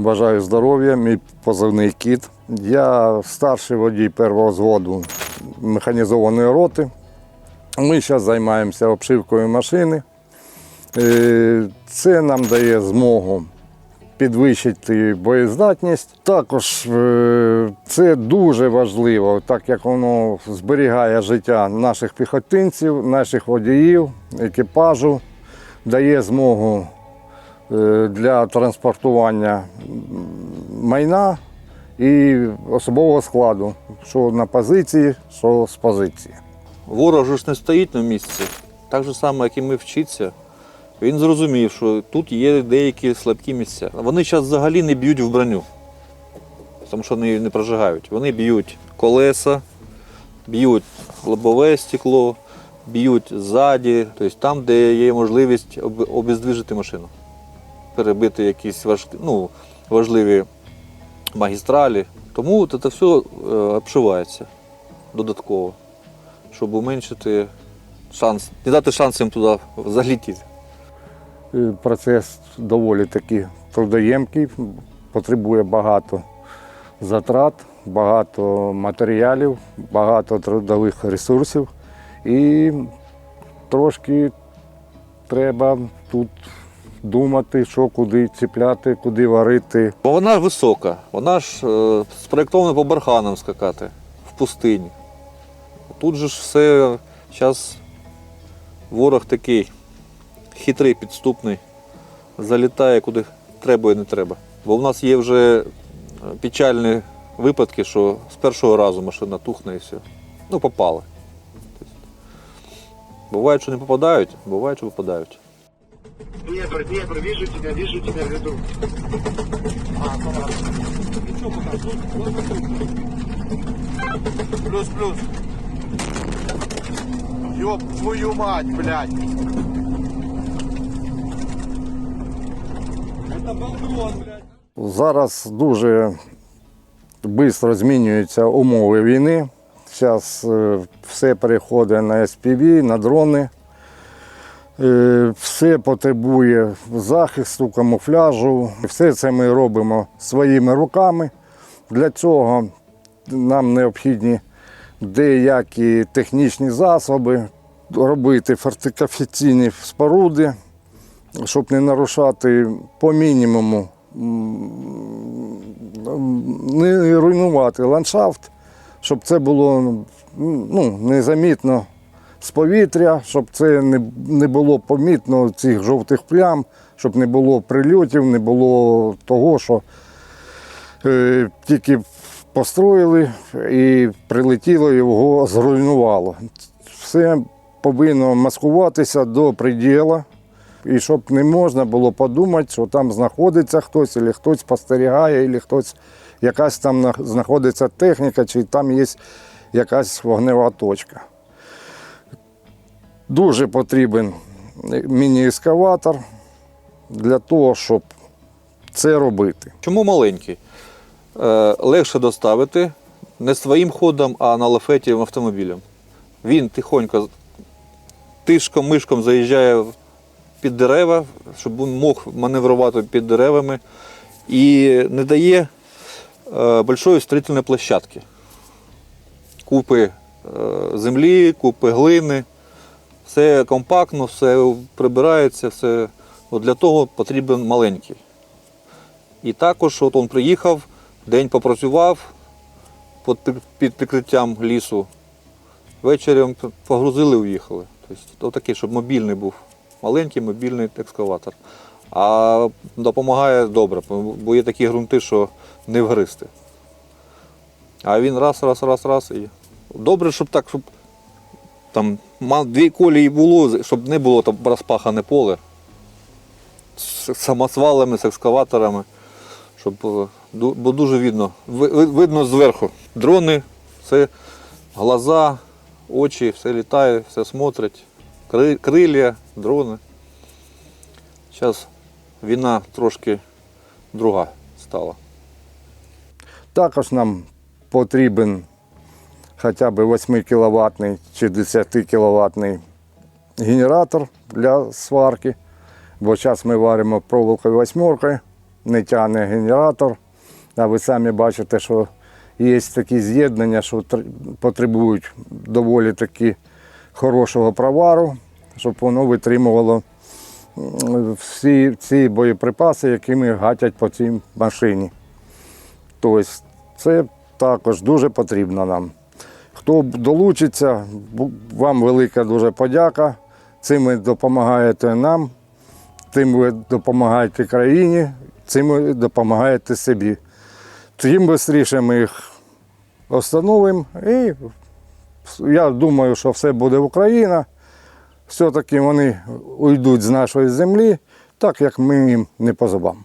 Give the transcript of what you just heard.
бажаю здоров'я, мій позивний кіт. Я старший водій першого зводу механізованої роти. Ми зараз займаємося обшивкою машини. Е, Це нам дає змогу підвищити боєздатність. Також е, це дуже важливо, так як воно зберігає життя наших піхотинців, наших водіїв, екіпажу, дає змогу для транспортування майна і особового складу, що на позиції, що з позиції. Ворог ж не стоїть на місці. Так же само, як і ми вчиться. Він зрозумів, що тут є деякі слабкі місця. Вони зараз взагалі не б'ють в броню, тому що вони не прожигають. Вони б'ють колеса, б'ють лобове стекло, б'ють ззаді, тобто там, де є можливість об- обездвижити машину, перебити якісь важ... ну, важливі магістралі. Тому це все е, обшивається додатково щоб уменшити шанс, не дати шанс їм туди залітіти. Е, Процес доволі таки трудоємкий, потребує багато затрат, багато матеріалів, багато трудових ресурсів. І трошки треба тут думати, що куди чіпляти, куди варити. Бо вона висока, вона ж е, спроєктована по барханам скакати в пустині. Тут же ж все, зараз ворог такий хитрий, підступний, залітає куди треба і не треба. Бо в нас є вже печальні випадки, що з першого разу машина тухне і все. Ну, попали. Тобто, Буває, що не попадають, буває, що попадають. Днепр, Днепр, вижу тебя, вижу тебя, веду. А, ну ладно. Ничего пока, тут, вот Плюс, плюс. Ёб твою мать, блядь. Это балкон, блядь. Зараз дуже швидко змінюються умови війни. Зараз все переходить на SPV, на дрони. Е, Все потребує захисту, камуфляжу. Все це ми робимо своїми руками. Для цього нам необхідні деякі технічні засоби, робити фортифікаційні споруди, щоб не нарушати по мінімуму не руйнувати ландшафт, щоб це було ну, незамітно з повітря, щоб це не, було помітно цих жовтих плям, щоб не було прильотів, не було того, що е, тільки построїли і прилетіло, його зруйнувало. Все повинно маскуватися до приділу. І щоб не можна було подумати, що там знаходиться хтось, або хтось спостерігає, або хтось якась там знаходиться техніка, чи там є якась вогнева точка. Дуже потрібен міні-ескаватор для того, щоб це робити. Чому маленький? Е, легше доставити не своїм ходом, а на лафеті автомобілем. Він тихонько тишком-мишком заїжджає під дерева, щоб він мог маневрувати під деревами і не дає е, большої строїтельної площадки. Купи е, землі, купи глини. Все компактно, все прибирається, все. От для того потрібен маленький. І також от він приїхав, день попрацював під, прикриттям лісу. Ввечері погрузили уїхали. Тобто, такий, щоб мобільний був. Маленький мобільний екскаватор. А допомагає добре, бо є такі ґрунти, що не вгристи. А він раз, раз, раз, раз. І... Добре, щоб так, щоб там дві колії було, щоб не було там розпахане поле з самосвалами, з екскаваторами, щоб е, бо дуже видно. Ви- ви- Видно зверху. Дрони, це глаза, очі, все літає, все смотрить. Кри- Крилля, дрони. Зараз війна трошки друга стала. Також нам потрібен хоча б 8 кВт чи 10 кВт генератор для сварки, бо зараз ми варимо проволокою восьмеркою. не тягне генератор. А ви самі бачите, що є такі з'єднання, що потребують доволі таки хорошого провару, щоб воно витримувало всі ці боєприпаси, якими гатять по цій машині. Тобто це також дуже потрібно нам. Хто долучиться, вам велика дуже подяка. Цим ви допомагаєте нам, тим ви допомагаєте країні, цим ви допомагаєте собі. Чим швидше ми їх встановимо, і я думаю, що все буде Україна. Все-таки вони уйдуть з нашої землі, так як ми їм не по.